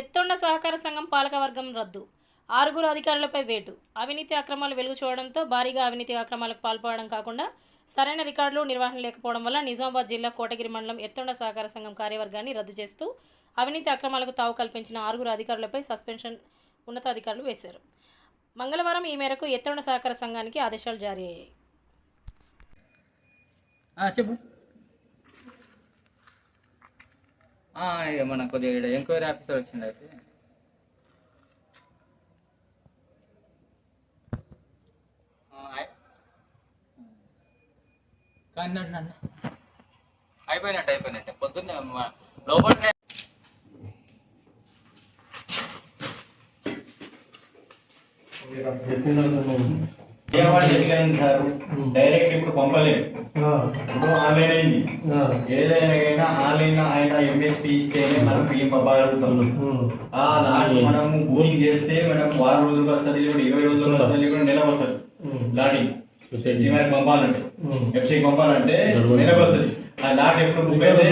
ఎత్తొండ సహకార సంఘం పాలకవర్గం రద్దు. ఆరుగురు అధికారులపై వేటు. అవినీతి అక్రమాలు వెలుగు చూడడంతో భారీగా అవినీతి అక్రమాలకు పాల్పడడం కాకుండా సరైన రికార్డులు నిర్వహణ లేకపోవడం వల్ల నిజామాబాద్ జిల్లా కోటగిరి మండలం ఎత్తొండ సహకార సంఘం కార్యవర్గాన్ని రద్దు చేస్తూ అవినీతి అక్రమాలకు తావు కల్పించిన ఆరుగురు అధికారులపై సస్పెన్షన్ ఉన్నతాధికారులు వేశారు. మంగళవారం ఈ మేరకు ఎత్తొండ సహకార సంఘానికి ఆదేశాలు జారీ అయ్యాయి. చెప్పు ఆ, ఇక మన కొద్దిగా ఈడ ఎంక్వైరీ ఆఫీసర్ వచ్చిండు అయితే. కానీ అయిపోయినట్టు అయిపోయినట్టే. పొద్దున్నే మ- లోపలనే డైరెక్ట్ ఇప్పుడు పంపలేదు. ఇప్పుడు ఆన్లైన్ అయింది ఏదైనా ఆన్లైన్ ఆయన ఎంఎస్పీ ఇస్తేనే మనం బియ్యం పంపగలుగుతాం ఆ లాట్ మనం బుకింగ్ చేస్తే మనం వారం రోజులకు వస్తుంది లేకుంటే ఇరవై రోజులకు వస్తుంది లేకుంటే నెల వస్తుంది. సిమారికి పంపాలంటే. ఎఫ్సీకి పంపాలంటే నెలకు వస్తుంది. ఆ లాట్ ఎప్పుడు బుక్ అయితే